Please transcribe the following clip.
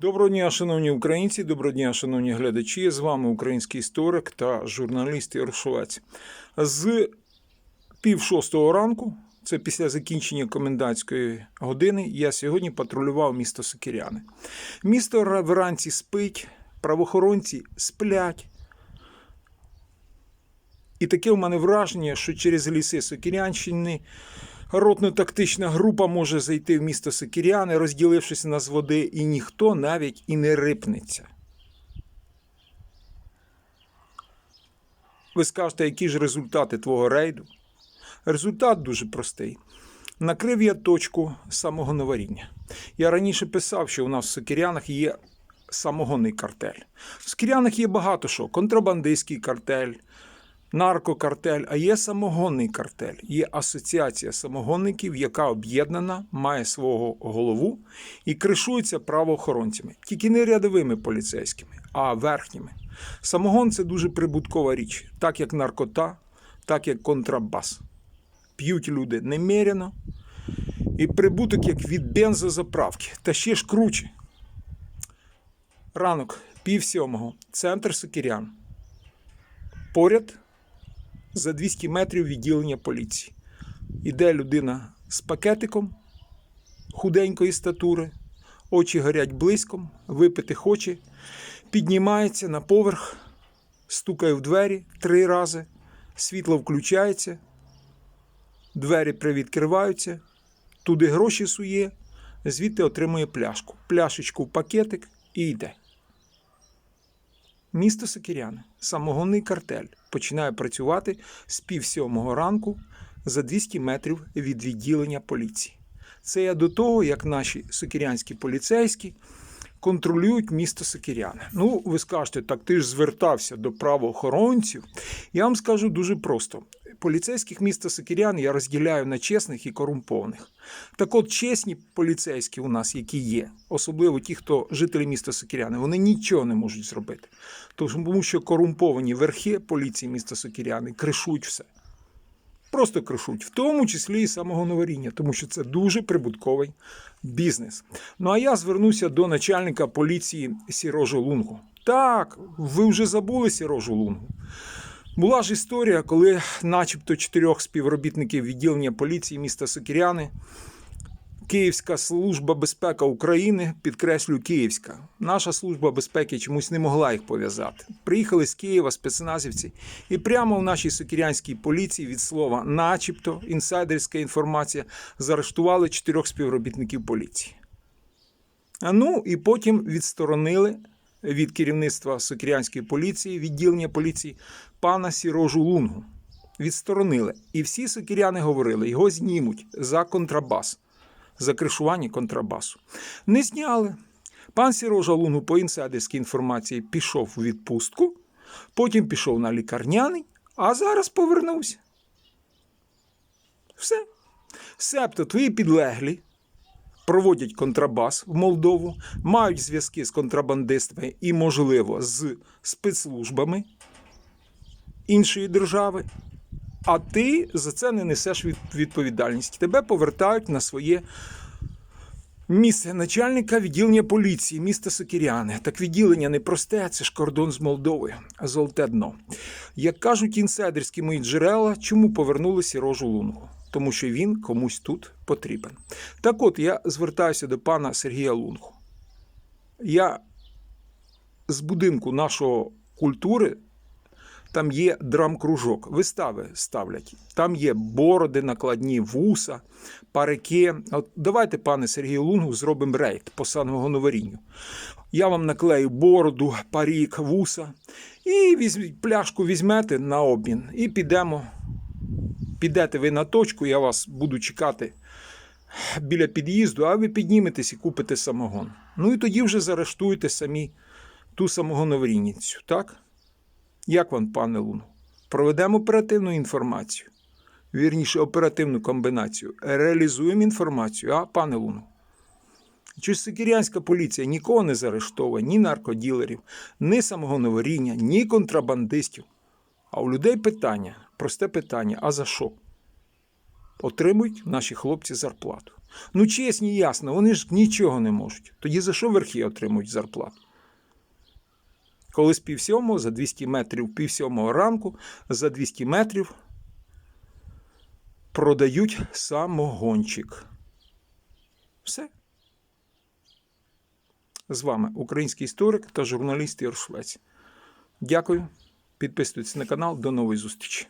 Доброго дня, шановні українці, доброго дня, шановні глядачі. З вами український історик та журналіст Ярошовець. З пів шостого ранку, це після закінчення комендантської години, я сьогодні патрулював місто Сокиряни. Місто вранці спить, правоохоронці сплять. І таке у мене враження, що через ліси Сокирянщини ротно-тактична група може зайти в місто Сокиряни, розділившись на з води, і ніхто навіть і не рипнеться. Ви скажете, які ж результати твого рейду? Результат дуже простий. Накрив я точку самогоноваріння. Я раніше писав, що у нас в Сокирянах є самогонний картель. В Сокирянах є багато що: контрабандистський картель, наркокартель, а є самогонний картель. Є асоціація самогонників, яка об'єднана, має свого голову і кришується правоохоронцями, тільки не рядовими поліцейськими, а верхніми. Самогон це дуже прибуткова річ, так як наркота, так як контрабас. П'ють люди неміряно, і прибуток як від бензозаправки, та ще ж круче. Ранок, пів сьомого, центр Сокирян. Поряд за 200 метрів відділення поліції. Іде людина з пакетиком худенької статури, очі горять близьком, випити хоче, піднімається на поверх, стукає в двері три рази, світло включається, двері привідкриваються, туди гроші сує, звідти отримує пляшку. Пляшечку в пакетик і йде. Місто Сокіряне, самогонний картель, починає працювати з пів сьомого ранку за 200 метрів від відділення поліції. Це я до того, як наші сокірянські поліцейські контролюють місто Сокіряне. Ну, ви скажете, так ти ж звертався до правоохоронців. Я вам скажу дуже просто: поліцейських міста Сокирян я розділяю на чесних і корумпованих. Так от, чесні поліцейські у нас, які є, особливо ті, хто жителі міста Сокиряни, вони нічого не можуть зробити. Тому що корумповані верхи поліції міста Сокиряни кришують все. Просто кришуть, в тому числі і самогоноваріння, тому що це дуже прибутковий бізнес. Ну а я звернуся до начальника поліції Сірожу Лунгу. Так, ви вже забули Сірожу Лунгу. Була ж історія, коли, начебто, чотирьох співробітників відділення поліції міста Сокиряни, Київська служба безпеки України, підкреслюю, Київська. Наша служба безпеки чомусь не могла їх пов'язати. Приїхали з Києва спецназівці, і прямо в нашій сокирянській поліції від слова, начебто, інсайдерська інформація, заарештували чотирьох співробітників поліції. Ну і потім відсторонили від керівництва Сокирянської поліції, відділення поліції, пана Сірожу Лунгу. Відсторонили. І всі сокиряни говорили, його знімуть за контрабас, за кришування контрабасу. Не зняли. Пан Сірожа Лунгу по інсайдерській інформації пішов у відпустку, потім пішов на лікарняний, а зараз повернувся. Все. Себто твої підлеглі проводять контрабас в Молдову, мають зв'язки з контрабандистами і, можливо, з спецслужбами іншої держави, а ти за це не несеш відповідальність. Тебе повертають на своє місце начальника відділення поліції міста Сокиряни. Так відділення не просте, це ж кордон з Молдовою, золоте дно. Як кажуть інсайдерські мої джерела, чому повернули Сірожу Лунгу? Тому що він комусь тут потрібен. Так от я звертаюся до пана Сергія Лунгу. Я з будинку нашого культури. Там є драм-кружок, вистави ставлять. Там є бороди, накладні вуса, парики. От давайте, пане Сергію Лунгу, зробимо рейд по самогоноварінню. Я вам наклею бороду, парік, вуса. І візьміть, пляшку візьмете на обмін. І підемо. Підете ви на точку, я вас буду чекати біля під'їзду, а ви підніметесь і купите самогон. Ну і тоді вже заарештуєте самі ту самогоноварінницю, так? Як вам, пане Луну? Проведемо оперативну інформацію. Вірніше, оперативну комбінацію. Реалізуємо інформацію, а, пане Луну? Чи сикірянська поліція нікого не заарештовує, ні наркоділерів, ні самогоноваріння, ні контрабандистів. А у людей питання, просте питання: а за що? Отримують наші хлопці зарплату. Ну, чесно, ясно, вони ж нічого не можуть. Тоді за що верхи отримують зарплату? Коли з пів сьомого, за 200 метрів пів сьомого ранку, за 200 метрів продають самогончик. Все. З вами український історик та журналіст Ігор Швець. Дякую. Підписуйтесь на канал. До нової зустрічі.